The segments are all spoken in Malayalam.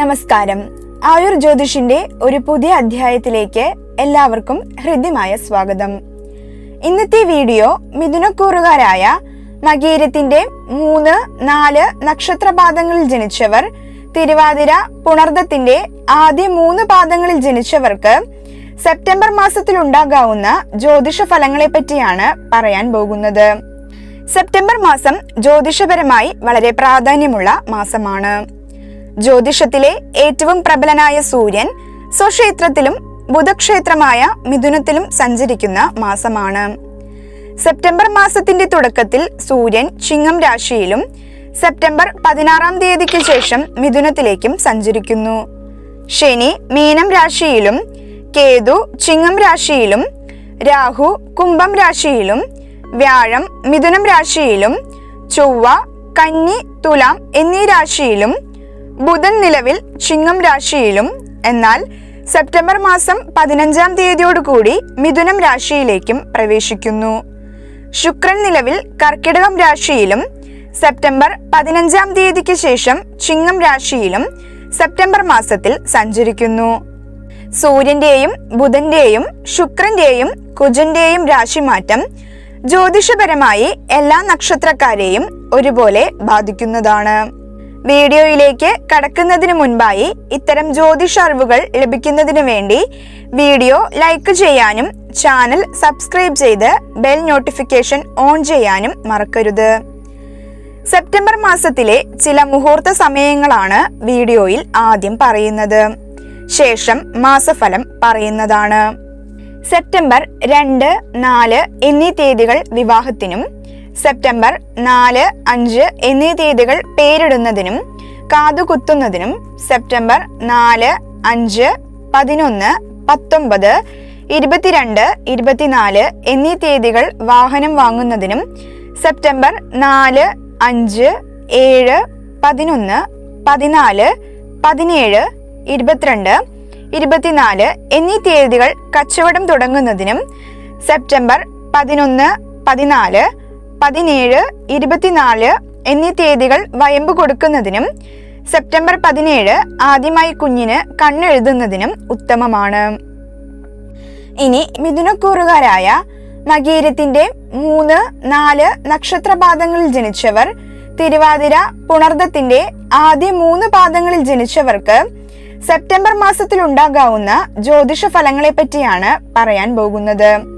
നമസ്കാരം. ആയുർ ജ്യോതിഷിന്റെ ഒരു പുതിയ അധ്യായത്തിലേക്ക് എല്ലാവർക്കും ഹൃദ്യമായ സ്വാഗതം. ഇന്നത്തെ വീഡിയോ മിഥുനക്കൂറുകാരായ മകീരത്തിന്റെ മൂന്ന് നാല് നക്ഷത്രപാദങ്ങളിൽ ജനിച്ചവർ തിരുവാതിര പുണർദത്തിന്റെ ആദ്യ മൂന്ന് പാദങ്ങളിൽ ജനിച്ചവർക്ക് സെപ്റ്റംബർ മാസത്തിൽ ഉണ്ടാകാവുന്ന ജ്യോതിഷ ഫലങ്ങളെ പറ്റിയാണ് പറയാൻ പോകുന്നത്. സെപ്റ്റംബർ മാസം ജ്യോതിഷപരമായി വളരെ പ്രാധാന്യമുള്ള മാസമാണ്. ജ്യോതിഷത്തിലെ ഏറ്റവും പ്രബലനായ സൂര്യൻ സ്വക്ഷേത്രത്തിലും ബുധക്ഷേത്രമായ മിഥുനത്തിലും സഞ്ചരിക്കുന്ന മാസമാണ്. സെപ്റ്റംബർ മാസത്തിന്റെ തുടക്കത്തിൽ സൂര്യൻ ചിങ്ങം രാശിയിലും സെപ്റ്റംബർ പതിനാറാം തീയതിക്ക് ശേഷം മിഥുനത്തിലേക്കും സഞ്ചരിക്കുന്നു. ശനി മീനം രാശിയിലും കേതു ചിങ്ങം രാശിയിലും രാഹു കുംഭം രാശിയിലും വ്യാഴം മിഥുനം രാശിയിലും ചൊവ്വ കന്നി തുലാം എന്നീ രാശിയിലും ബുധൻ നിലവിൽ ചിങ്ങം രാശിയിലും എന്നാൽ സെപ്റ്റംബർ മാസം പതിനഞ്ചാം തീയതിയോടുകൂടി മിഥുനം രാശിയിലേക്കും പ്രവേശിക്കുന്നു. ശുക്രൻ നിലവിൽ കർക്കിടകം രാശിയിലും സെപ്റ്റംബർ പതിനഞ്ചാം തീയതിക്ക് ശേഷം ചിങ്ങം രാശിയിലും സെപ്റ്റംബർ മാസത്തിൽ സഞ്ചരിക്കുന്നു. സൂര്യന്റെയും ബുധന്റെയും ശുക്രന്റെയും കുജന്റെയും രാശിമാറ്റം ജ്യോതിഷപരമായി എല്ലാ നക്ഷത്രക്കാരെയും ഒരുപോലെ ബാധിക്കുന്നതാണ്. വീഡിയോയിലേക്ക് കടക്കുന്നതിന് മുൻപായി ഇത്തരം ജ്യോതിഷ അറിവുകൾ ലഭിക്കുന്നതിന് വേണ്ടി വീഡിയോ ലൈക്ക് ചെയ്യാനും ചാനൽ സബ്സ്ക്രൈബ് ചെയ്ത് ബെൽ നോട്ടിഫിക്കേഷൻ ഓൺ ചെയ്യാനും മറക്കരുത്. സെപ്റ്റംബർ മാസത്തിലെ ചില മുഹൂർത്ത സമയങ്ങളാണ് വീഡിയോയിൽ ആദ്യം പറയുന്നത്. ശേഷം മാസഫലം പറയുന്നതാണ്. സെപ്റ്റംബർ രണ്ട് നാല് എന്നീ തീയതികൾ വിവാഹത്തിനും സെപ്റ്റംബർ നാല് അഞ്ച് എന്നീ തീയതികൾ പേരിടുന്നതിനും കാതുകുത്തുന്നതിനും സെപ്റ്റംബർ നാല് അഞ്ച് പതിനൊന്ന് പത്തൊമ്പത് ഇരുപത്തിരണ്ട് ഇരുപത്തിനാല് എന്നീ തീയതികൾ വാഹനം വാങ്ങുന്നതിനും സെപ്റ്റംബർ നാല് അഞ്ച് ഏഴ് പതിനൊന്ന് പതിനാല് പതിനേഴ് ഇരുപത്തിരണ്ട് ഇരുപത്തിനാല് എന്നീ തീയതികൾ കച്ചവടം തുടങ്ങുന്നതിനും സെപ്റ്റംബർ പതിനൊന്ന് പതിനാല് പതിനേഴ് ഇരുപത്തിനാല് എന്നീ തീയതികൾ വയമ്പ് കൊടുക്കുന്നതിനും സെപ്റ്റംബർ പതിനേഴ് ആദ്യമായി കുഞ്ഞിന് കണ്ണെഴുതുന്നതിനും ഉത്തമമാണ്. ഇനി മിഥുനക്കൂറുകാരായ മകീരത്തിന്റെ മൂന്ന് നാല് നക്ഷത്രപാദങ്ങളിൽ ജനിച്ചവർ തിരുവാതിര പുണർദത്തിന്റെ ആദ്യ മൂന്ന് പാദങ്ങളിൽ ജനിച്ചവർക്ക് സെപ്റ്റംബർ മാസത്തിൽ ഉണ്ടാകാവുന്ന ജ്യോതിഷ ഫലങ്ങളെ പറ്റിയാണ് പറയാൻ പോകുന്നത്.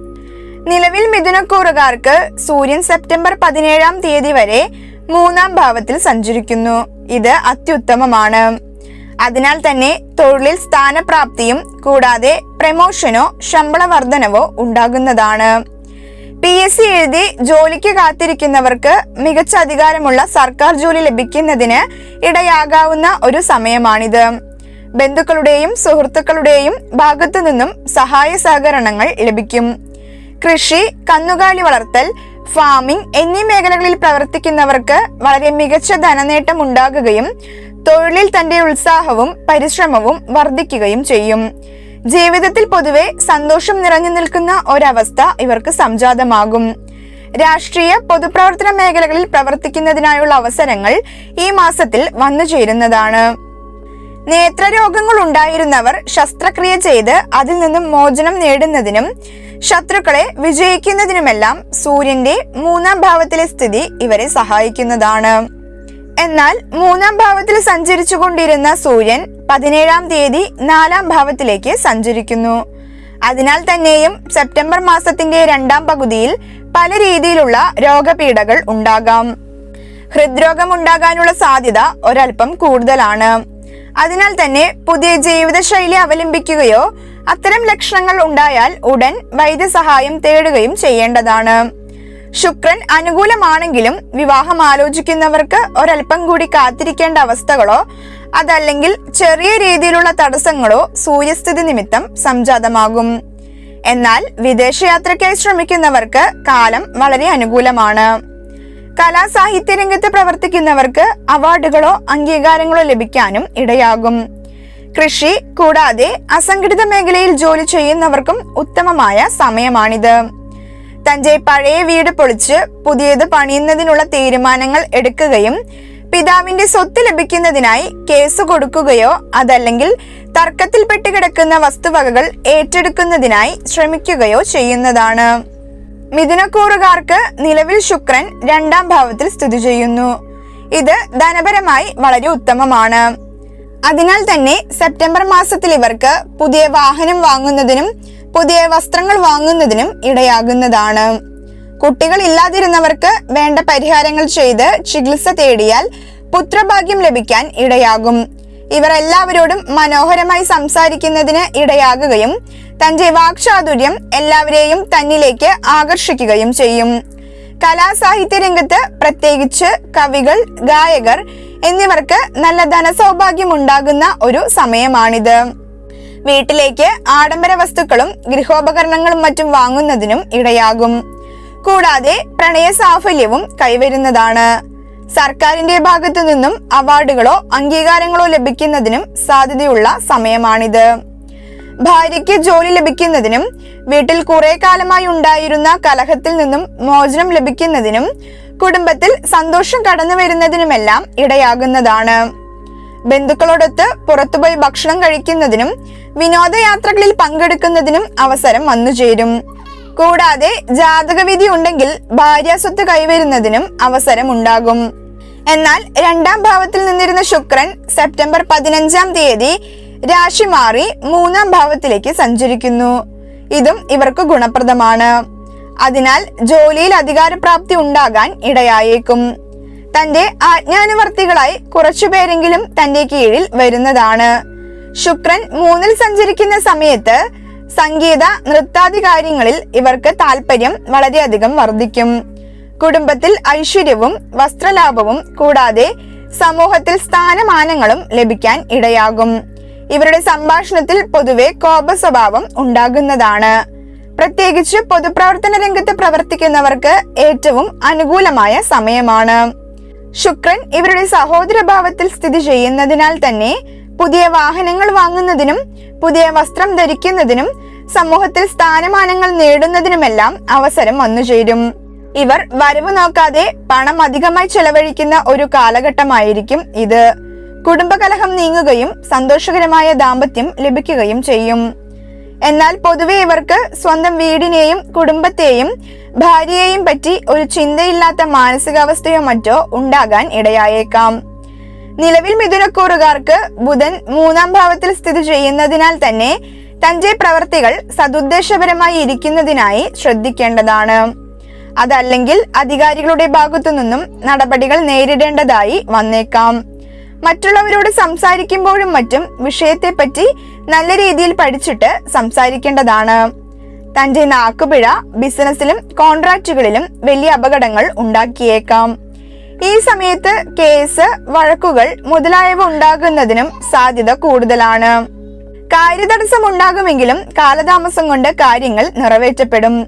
നിലവിൽ മിഥുനക്കൂറുകാർക്ക് സൂര്യൻ സെപ്റ്റംബർ പതിനേഴാം തീയതി വരെ മൂന്നാം ഭാവത്തിൽ സഞ്ചരിക്കുന്നു. ഇത് അത്യുത്തമമാണ്. അതിനാൽ തന്നെ തൊഴിലിൽ സ്ഥാനപ്രാപ്തിയും കൂടാതെ പ്രമോഷനോ ശമ്പള വർധനവോ ഉണ്ടാകുന്നതാണ്. പി എസ് സി എഴുതി ജോലിക്ക് കാത്തിരിക്കുന്നവർക്ക് മികച്ച അധികാരമുള്ള സർക്കാർ ജോലി ലഭിക്കുന്നതിന് ഇടയാകാവുന്ന ഒരു സമയമാണിത്. ബന്ധുക്കളുടെയും സുഹൃത്തുക്കളുടെയും ഭാഗത്തു നിന്നും സഹായ സഹകരണങ്ങൾ ലഭിക്കും. കൃഷി കന്നുകാലി വളർത്തൽ ഫാമിംഗ് എന്നീ മേഖലകളിൽ പ്രവർത്തിക്കുന്നവർക്ക് വളരെ മികച്ച ധനനേട്ടം ഉണ്ടാകുകയും തൊഴിലിൽ തന്റെ ഉത്സാഹവും പരിശ്രമവും വർദ്ധിക്കുകയും ചെയ്യും. ജീവിതത്തിൽ പൊതുവെ സന്തോഷം നിറഞ്ഞു നിൽക്കുന്ന ഒരവസ്ഥ ഇവർക്ക് സംജാതമാകും. രാഷ്ട്രീയ പൊതുപ്രവർത്തന മേഖലകളിൽ പ്രവർത്തിക്കുന്നതിനായുള്ള അവസരങ്ങൾ ഈ മാസത്തിൽ വന്നു ചേരുന്നതാണ്. നേത്രരോഗങ്ങൾ ഉണ്ടായിരുന്നവർ ശസ്ത്രക്രിയ ചെയ്ത് അതിൽ നിന്നും മോചനം നേടുന്നതിനും ശത്രുക്കളെ വിജയിക്കുന്നതിനുമെല്ലാം സൂര്യന്റെ മൂന്നാം ഭാവത്തിലെ സ്ഥിതി ഇവരെ സഹായിക്കുന്നതാണ്. എന്നാൽ മൂന്നാം ഭാവത്തിൽ സഞ്ചരിച്ചു കൊണ്ടിരുന്ന സൂര്യൻ പതിനേഴാം തീയതി നാലാം ഭാവത്തിലേക്ക് സഞ്ചരിക്കുന്നു. അതിനാൽ തന്നെയും സെപ്റ്റംബർ മാസത്തിന്റെ രണ്ടാം പകുതിയിൽ പല രീതിയിലുള്ള രോഗപീഠകൾ ഉണ്ടാകാം. ഹൃദ്രോഗം ഉണ്ടാകാനുള്ള സാധ്യത ഒരൽപ്പം കൂടുതലാണ്. അതിനാൽ തന്നെ പുതിയ ജീവിതശൈലി അവലംബിക്കുകയോ അത്തരം ലക്ഷണങ്ങൾ ഉണ്ടായാൽ ഉടൻ വൈദ്യസഹായം തേടുകയും ചെയ്യേണ്ടതാണ്. ശുക്രൻ അനുകൂലമാണെങ്കിലും വിവാഹം ആലോചിക്കുന്നവർക്ക് ഒരൽപ്പം കൂടി കാത്തിരിക്കേണ്ട അവസ്ഥകളോ അതല്ലെങ്കിൽ ചെറിയ രീതിയിലുള്ള തടസ്സങ്ങളോ സൂര്യസ്ഥിതി നിമിത്തം സംജാതമാകും. എന്നാൽ വിദേശയാത്രയ്ക്കായി ശ്രമിക്കുന്നവർക്ക് കാലം വളരെ അനുകൂലമാണ്. കലാസാഹിത്യ രംഗത്ത് പ്രവർത്തിക്കുന്നവർക്ക് അവാർഡുകളോ അംഗീകാരങ്ങളോ ലഭിക്കാനും ഇടയാകും. കൃഷി കൂടാതെ അസംഘടിത മേഖലയിൽ ജോലി ചെയ്യുന്നവർക്കും ഉത്തമമായ സമയമാണിത്. തന്റെ പഴയ വീട് പൊളിച്ച് പുതിയത് പണിയുന്നതിനുള്ള തീരുമാനങ്ങൾ എടുക്കുകയും പിതാവിന്റെ സ്വത്ത് ലഭിക്കുന്നതിനായി കേസ് കൊടുക്കുകയോ അതല്ലെങ്കിൽ തർക്കത്തിൽപ്പെട്ട് കിടക്കുന്ന വസ്തുവകകൾ ഏറ്റെടുക്കുന്നതിനായി ശ്രമിക്കുകയോ ചെയ്യുന്നതാണ്. മിഥുനക്കൂറുകാർക്ക് നിലവിൽ ശുക്രൻ രണ്ടാം ഭാവത്തിൽ സ്ഥിതി ചെയ്യുന്നു. ഇത് ധനപരമായി വളരെ ഉത്തമമാണ്. അതിനാൽ തന്നെ സെപ്റ്റംബർ മാസത്തിൽ ഇവർക്ക് പുതിയ വാഹനം വാങ്ങുന്നതിനും പുതിയ വസ്ത്രങ്ങൾ വാങ്ങുന്നതിനും ഇടയാകുന്നതാണ്. കുട്ടികൾ ഇല്ലാതിരുന്നവർക്ക് വേണ്ട പരിഹാരങ്ങൾ ചെയ്ത് ചികിത്സ തേടിയാൽ പുത്രഭാഗ്യം ലഭിക്കാൻ ഇടയാകും. ഇവർ എല്ലാവരോടും മനോഹരമായി സംസാരിക്കുന്നതിന് ഇടയാകുകയും തന്റെ വാക്ചാതുര്യം എല്ലാവരെയും തന്നിലേക്ക് ആകർഷിക്കുകയും ചെയ്യും. കലാസാഹിത്യ രംഗത്ത് പ്രത്യേകിച്ച് കവികൾ ഗായകർ എന്നിവർക്ക് നല്ല ധനസൗഭാഗ്യം ഉണ്ടാകുന്ന ഒരു സമയമാണിത്. വീട്ടിലേക്ക് ആഡംബര വസ്തുക്കളും ഗൃഹോപകരണങ്ങളും മറ്റും വാങ്ങുന്നതിനും ഇടയാകും. കൂടാതെ പ്രണയ സാഫല്യവും കൈവരുന്നതാണ്. സർക്കാരിന്റെ ഭാഗത്തു നിന്നും അവാർഡുകളോ അംഗീകാരങ്ങളോ ലഭിക്കുന്നതിനും സാധ്യതയുള്ള സമയമാണിത്. ഭാര്യയ്ക്ക് ജോലി ലഭിക്കുന്നതിനും വീട്ടിൽ കുറെ കാലമായി ഉണ്ടായിരുന്ന കലഹത്തിൽ നിന്നും മോചനം ലഭിക്കുന്നതിനും കുടുംബത്തിൽ സന്തോഷം കടന്നു വരുന്നതിനുമെല്ലാം ഇടയാകുന്നതാണ്. ബന്ധുക്കളോടൊത്ത് പുറത്തുപോയി ഭക്ഷണം കഴിക്കുന്നതിനും വിനോദയാത്രകളിൽ പങ്കെടുക്കുന്നതിനും അവസരം വന്നുചേരും. കൂടാതെ ജാതകവിധി ഉണ്ടെങ്കിൽ ഭാര്യാസ്വത്ത് കൈവരുന്നതിനും അവസരം ഉണ്ടാകും. എന്നാൽ രണ്ടാം ഭാവത്തിൽ നിന്നിരുന്ന ശുക്രൻ സെപ്റ്റംബർ പതിനഞ്ചാം തീയതി രാശി മാറി മൂന്നാം ഭാവത്തിലേക്ക് സഞ്ചരിക്കുന്നു. ഇതും ഇവർക്ക് ഗുണപ്രദമാണ്. അതിനാൽ ജോലിയിൽ അധികാരപ്രാപ്തി ഉണ്ടാകാൻ ഇടയായേക്കും. തന്റെ ആജ്ഞാനുവർത്തികളായി കുറച്ചുപേരെങ്കിലും തന്റെ കീഴിൽ വരുന്നതാണ്. ശുക്രൻ മൂന്നിൽ സഞ്ചരിക്കുന്ന സമയത്ത് സംഗീത നൃത്താദി കാര്യങ്ങളിൽ ഇവർക്ക് താല്പര്യം വളരെയധികം വർദ്ധിക്കും. കുടുംബത്തിൽ ഐശ്വര്യവും വസ്ത്രലാഭവും കൂടാതെ സമൂഹത്തിൽ സ്ഥാനമാനങ്ങളും ലഭിക്കാൻ ഇടയാകും. ഇവരുടെ സംഭാഷണത്തിൽ പൊതുവെ കോപ സ്വഭാവം ഉണ്ടാകുന്നതാണ്. പ്രത്യേകിച്ച് പൊതുപ്രവർത്തന രംഗത്ത് പ്രവർത്തിക്കുന്നവർക്ക് ഏറ്റവും അനുകൂലമായ സമയമാണ്. ശുക്രൻ ഇവരുടെ സഹോദരഭാവത്തിൽ സ്ഥിതി ചെയ്യുന്നതിനാൽ തന്നെ പുതിയ വാഹനങ്ങൾ വാങ്ങുന്നതിനും പുതിയ വസ്ത്രം ധരിക്കുന്നതിനും സമൂഹത്തിൽ സ്ഥാനമാനങ്ങൾ നേടുന്നതിനുമെല്ലാം അവസരം വന്നുചേരും ഇവർ വരവ് നോക്കാതെ പണം അധികമായി ചെലവഴിക്കുന്ന ഒരു കാലഘട്ടമായിരിക്കും ഇത്. കുടുംബകലഹം നീങ്ങുകയും സന്തോഷകരമായ ദാമ്പത്യം ലഭിക്കുകയും ചെയ്യും. എന്നാൽ പൊതുവെ ഇവർക്ക് സ്വന്തം വീടിനെയും കുടുംബത്തെയും ഭാര്യയെയും പറ്റി ഒരു ചിന്തയില്ലാത്ത മാനസികാവസ്ഥയോ മറ്റോ ഉണ്ടാകാൻ ഇടയായേക്കാം. നിലവിൽ മിഥുനക്കൂറുകാർക്ക് ബുധൻ മൂന്നാം ഭാവത്തിൽ സ്ഥിതി ചെയ്യുന്നതിനാൽ തന്നെ തന്റെ പ്രവർത്തികൾ സതുദ്ദേശപരമായി ഇരിക്കുന്നതിനായി ശ്രദ്ധിക്കേണ്ടതാണ്. അതല്ലെങ്കിൽ അധികാരികളുടെ ഭാഗത്തു നിന്നും നടപടികൾ നേരിടേണ്ടതായി വന്നേക്കാം. മറ്റുള്ളവരോട് സംസാരിക്കുമ്പോഴും മറ്റും വിഷയത്തെപ്പറ്റി നല്ല രീതിയിൽ പഠിച്ചിട്ട് സംസാരിക്കേണ്ടതാണ്. തന്റെ നാക്കുപിഴ ബിസിനസ്സിലും കോൺട്രാക്റ്റുകളിലും വലിയ അപകടങ്ങൾ ഉണ്ടാക്കിയേക്കാം. ഈ സമയത്ത് കേസ് വഴക്കുകൾ മുതലായവ ഉണ്ടാകുന്നതിനും സാധ്യത കൂടുതലാണ്. കാര്യതടസ്സം ഉണ്ടാകുമെങ്കിലും കാലതാമസം കൊണ്ട് കാര്യങ്ങൾ നിറവേറ്റപ്പെടും.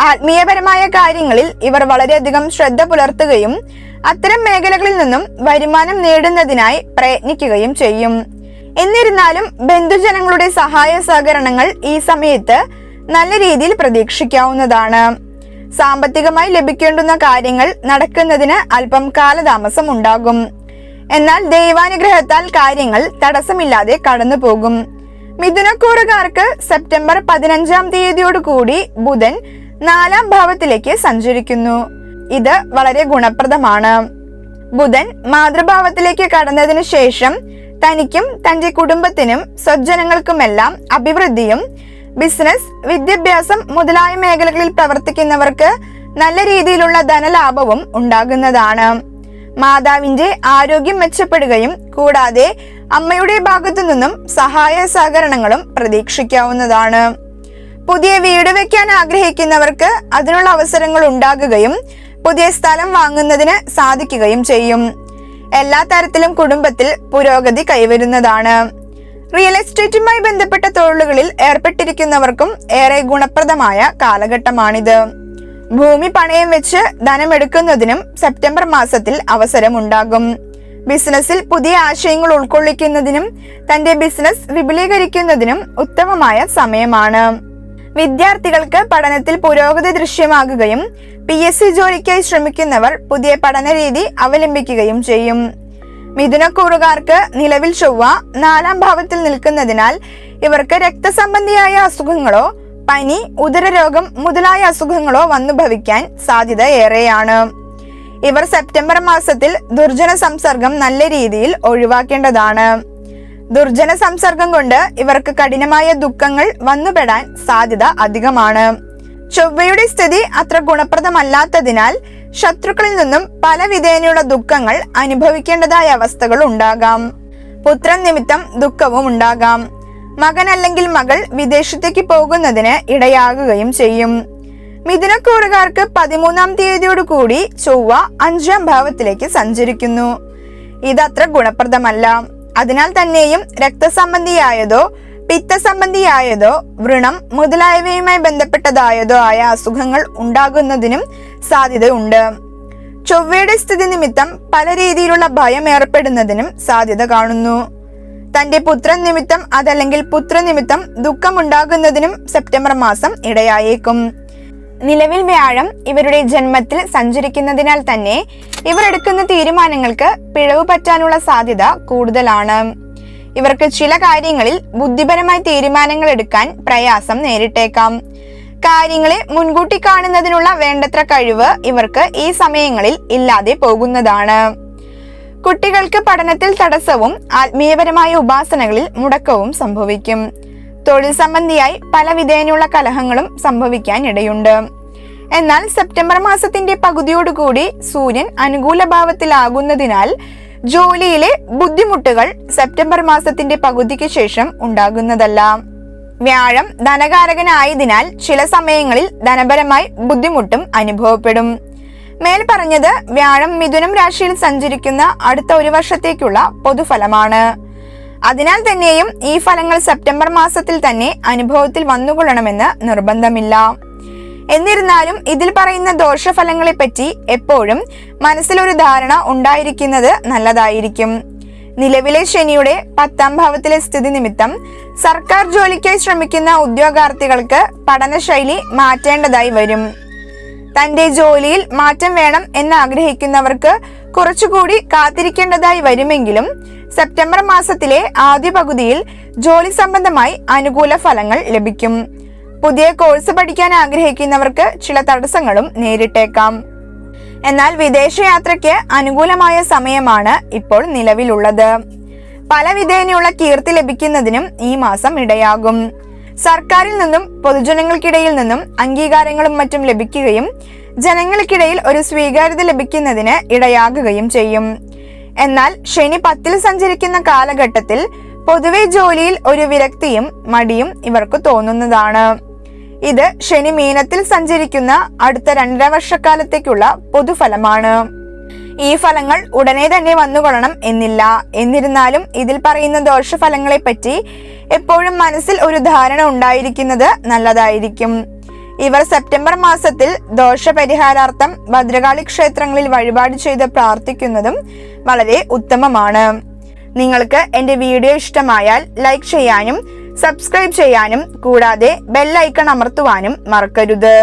ആത്മീയപരമായ കാര്യങ്ങളിൽ ഇവർ വളരെയധികം ശ്രദ്ധ പുലർത്തുകയും അത്തരം മേഖലകളിൽ നിന്നും വരുമാനം നേടുന്നതിനായി പ്രയത്നിക്കുകയും ചെയ്യും. എന്നിരുന്നാലും ബന്ധുജനങ്ങളുടെ സഹായ സഹകരണങ്ങൾ ഈ സമയത്ത് നല്ല രീതിയിൽ പ്രതീക്ഷിക്കാവുന്നതാണ്. സാമ്പത്തികമായി ലഭിക്കേണ്ടുന്ന കാര്യങ്ങൾ നടക്കുന്നതിന് അല്പം കാലതാമസം ഉണ്ടാകും. എന്നാൽ ദൈവാനുഗ്രഹത്താൽ കാര്യങ്ങൾ തടസ്സമില്ലാതെ കടന്നു പോകും. മിഥുനക്കൂറുകാർക്ക് സെപ്റ്റംബർ പതിനഞ്ചാം തീയതിയോടുകൂടി ബുധൻ നാലാം ഭാവത്തിലേക്ക് സഞ്ചരിക്കുന്നു. ഇത് വളരെ ഗുണപ്രദമാണ്. ബുധൻ മാതൃഭാവത്തിലേക്ക് കടന്നതിന് ശേഷം തനിക്കും തന്റെ കുടുംബത്തിനും സ്വജനങ്ങൾക്കുമെല്ലാം അഭിവൃദ്ധിയും ബിസിനസ് വിദ്യാഭ്യാസം മുതലായ മേഖലകളിൽ പ്രവർത്തിക്കുന്നവർക്ക് നല്ല രീതിയിലുള്ള ധനലാഭവും ഉണ്ടാകുന്നതാണ്. മാതാവിന്റെ ആരോഗ്യം മെച്ചപ്പെടുകയും കൂടാതെ അമ്മയുടെ ഭാഗത്തു നിന്നും സഹായ സഹകരണങ്ങളും പ്രതീക്ഷിക്കാവുന്നതാണ്. പുതിയ വീട് വെക്കാൻ ആഗ്രഹിക്കുന്നവർക്ക് അതിനുള്ള അവസരങ്ങൾ ഉണ്ടാകുകയും പുതിയ സ്ഥലം വാങ്ങുന്നതിന് സാധിക്കുകയും ചെയ്യും. എല്ലാ തരത്തിലും കുടുംബത്തിൽ പുരോഗതി കൈവരുന്നതാണ്. റിയൽ എസ്റ്റേറ്റുമായി ബന്ധപ്പെട്ട തൊഴിലുകളിൽ ഏർപ്പെട്ടിരിക്കുന്നവർക്കും ഏറെ ഗുണപ്രദമായ കാലഘട്ടമാണിത്. ഭൂമി പണയം വെച്ച് ധനമെടുക്കുന്നതിനും സെപ്റ്റംബർ മാസത്തിൽ അവസരമുണ്ടാകും. ബിസിനസ്സിൽ പുതിയ ആശയങ്ങൾ ഉൾക്കൊള്ളിക്കുന്നതിനും തന്റെ ബിസിനസ് വിപുലീകരിക്കുന്നതിനും ഉത്തമമായ സമയമാണ്. വിദ്യാർത്ഥികൾക്ക് പഠനത്തിൽ പുരോഗതി ദൃശ്യമാകുകയും പി എസ് സി ജോലിക്കായി ശ്രമിക്കുന്നവർ പുതിയ പഠന രീതി അവലംബിക്കുകയും ചെയ്യും. മിഥുനക്കൂറുകാർക്ക് നിലവിൽ ചൊവ്വ നാലാം ഭാവത്തിൽ നിൽക്കുന്നതിനാൽ ഇവർക്ക് രക്തസംബന്ധിയായ അസുഖങ്ങളോ പനി ഉദരരോഗം മുതലായ അസുഖങ്ങളോ വന്നു ഭവിക്കാൻ സാധ്യത ഏറെയാണ്. ഇവർ സെപ്റ്റംബർ മാസത്തിൽ ദുർജന സംസർഗം നല്ല രീതിയിൽ ഒഴിവാക്കേണ്ടതാണ്. ദുർജന സംസർഗം കൊണ്ട് ഇവർക്ക് കഠിനമായ ദുഃഖങ്ങൾ വന്നുപെടാൻ സാധ്യത അധികമാണ്. ചൊവ്വയുടെ സ്ഥിതി അത്ര ഗുണപ്രദമല്ലാത്തതിനാൽ ശത്രുക്കളിൽ നിന്നും പല വിധേനയുള്ള ദുഃഖങ്ങൾ അനുഭവിക്കേണ്ടതായ അവസ്ഥകൾ ഉണ്ടാകാം. പുത്രൻ നിമിത്തം ദുഃഖവും ഉണ്ടാകാം. മകൻ അല്ലെങ്കിൽ മകൾ വിദേശത്തേക്ക് പോകുന്നതിന് ഇടയാകുകയും ചെയ്യും. മിഥുനക്കൂറുകാർക്ക് പതിമൂന്നാം തീയതിയോട് കൂടി ചൊവ്വ അഞ്ചാം ഭാവത്തിലേക്ക് സഞ്ചരിക്കുന്നു. ഇതത്ര ഗുണപ്രദമല്ല. അതിനാൽ തന്നെയും രക്തസംബന്ധിയായതോ പിത്തസംബന്ധിയായതോ വ്രണം മുതലായവയുമായി ബന്ധപ്പെട്ടതായതോ ആയ അസുഖങ്ങൾ ഉണ്ടാകുന്നതിനും സാധ്യതയുണ്ട്. ചൊവ്വയുടെ സ്ഥിതി നിമിത്തം പല രീതിയിലുള്ള ഭയം ഏർപ്പെടുന്നതിനും സാധ്യത കാണുന്നു. തന്റെ പുത്രൻ നിമിത്തം അതല്ലെങ്കിൽ പുത്രനിമിത്തം ദുഃഖമുണ്ടാകുന്നതിനും സെപ്റ്റംബർ മാസം ഇടയായേക്കും. നിലവിൽ വ്യാഴം ഇവരുടെ ജന്മത്തിൽ സഞ്ചരിക്കുന്നതിനാൽ തന്നെ ഇവർ എടുക്കുന്ന തീരുമാനങ്ങൾക്ക് പിഴവ് പറ്റാനുള്ള സാധ്യത കൂടുതലാണ്. ഇവർക്ക് ചില കാര്യങ്ങളിൽ ബുദ്ധിപരമായി തീരുമാനങ്ങൾ എടുക്കാൻ പ്രയാസം നേരിട്ടേക്കാം. കാര്യങ്ങളെ മുൻകൂട്ടി കാണുന്നതിനുള്ള വേണ്ടത്ര കഴിവ് ഇവർക്ക് ഈ സമയങ്ങളിൽ ഇല്ലാതെ പോകുന്നതാണ്. കുട്ടികൾക്ക് പഠനത്തിൽ തടസ്സവും ആത്മീയപരമായ ഉപാസനകളിൽ മുടക്കവും സംഭവിക്കും. തൊഴിൽ സംബന്ധിയായി പല വിധേനയുള്ള കലഹങ്ങളും സംഭവിക്കാൻ ഇടയുണ്ട് എന്നാൽ സെപ്റ്റംബർ മാസത്തിന്റെ പകുതിയോടുകൂടി സൂര്യൻ അനുകൂല ഭാവത്തിലാകുന്നതിനാൽ ജോലിയിലെ ബുദ്ധിമുട്ടുകൾ സെപ്റ്റംബർ മാസത്തിന്റെ പകുതിക്ക് ശേഷം ഉണ്ടാകുന്നതല്ല. വ്യാഴം ധനകാരകനായതിനാൽ ചില സമയങ്ങളിൽ ധനപരമായി ബുദ്ധിമുട്ടും അനുഭവപ്പെടും. മേൽ പറഞ്ഞത് വ്യാഴം മിഥുനം രാശിയിൽ സഞ്ചരിക്കുന്ന അടുത്ത ഒരു വർഷത്തേക്കുള്ള പൊതുഫലമാണ്. അതിനാൽ തന്നെയും ഈ ഫലങ്ങൾ സെപ്റ്റംബർ മാസത്തിൽ തന്നെ അനുഭവത്തിൽ വന്നുകൊള്ളണമെന്ന് നിർബന്ധമില്ല. എന്നിരുന്നാലും ഇതിൽ പറയുന്ന ദോഷഫലങ്ങളെ പറ്റി എപ്പോഴും മനസ്സിലൊരു ധാരണ ഉണ്ടായിരിക്കുന്നത് നല്ലതായിരിക്കും. നിലവിലെ ശനിയുടെ പത്താം ഭാവത്തിലെ സ്ഥിതി നിമിത്തം സർക്കാർ ജോലിക്കായി ശ്രമിക്കുന്ന ഉദ്യോഗാർത്ഥികൾക്ക് പഠനശൈലി മാറ്റേണ്ടതായി വരും. തന്റെ ജോലിയിൽ മാറ്റം വേണം എന്ന് ആഗ്രഹിക്കുന്നവർക്ക് കുറച്ചുകൂടി കാത്തിരിക്കേണ്ടതായി വരുമെങ്കിലും സെപ്റ്റംബർ മാസത്തിലെ ആദ്യ പകുതിയിൽ ജോലി സംബന്ധമായി അനുകൂല ഫലങ്ങൾ ലഭിക്കും. പുതിയ കോഴ്സ് പഠിക്കാൻ ആഗ്രഹിക്കുന്നവർക്ക് ചില തടസ്സങ്ങളും നേരിട്ടേക്കാം. എന്നാൽ വിദേശയാത്രയ്ക്ക് അനുകൂലമായ സമയമാണ് ഇപ്പോൾ നിലവിലുള്ളത്. പല വിധേനയുള്ള കീർത്തി ലഭിക്കുന്നതിനും ഈ മാസം ഇടയാകും. സർക്കാരിൽ നിന്നും പൊതുജനങ്ങൾക്കിടയിൽ നിന്നും അംഗീകാരങ്ങളും മറ്റും ലഭിക്കുകയും ജനങ്ങൾക്കിടയിൽ ഒരു സ്വീകാര്യത ലഭിക്കുന്നതിന് ഇടയാകുകയും ചെയ്യും. എന്നാൽ ശനി പത്തിൽ സഞ്ചരിക്കുന്ന കാലഘട്ടത്തിൽ പൊതുവെ ജോലിയിൽ ഒരു വിരക്തിയും മടിയും ഇവർക്ക് തോന്നുന്നതാണ്. ഇത് ശനി മീനത്തിൽ സഞ്ചരിക്കുന്ന അടുത്ത രണ്ടര വർഷക്കാലത്തേക്കുള്ള പൊതുഫലമാണ്. ഈ ഫലങ്ങൾ ഉടനെ തന്നെ വന്നുകൊള്ളണം എന്നില്ല. എന്നിരുന്നാലും ഇതിൽ പറയുന്ന ദോഷഫലങ്ങളെപ്പറ്റി എപ്പോഴും മനസ്സിൽ ഒരു ധാരണ ഉണ്ടായിരിക്കുന്നത് നല്ലതായിരിക്കും. ഇവർ സെപ്റ്റംബർ മാസത്തിൽ ദോഷപരിഹാരാർത്ഥം ഭദ്രകാളി ക്ഷേത്രങ്ങളിൽ വഴിപാട് ചെയ്ത് പ്രാർത്ഥിക്കുന്നതും വളരെ ഉത്തമമാണ്. നിങ്ങൾക്ക് എന്റെ വീഡിയോ ഇഷ്ടമായാൽ ലൈക്ക് ചെയ്യാനും സബ്സ്ക്രൈബ് ചെയ്യാനും കൂടാതെ ബെല്ലൈക്കൺ അമർത്തുവാനും മറക്കരുത്.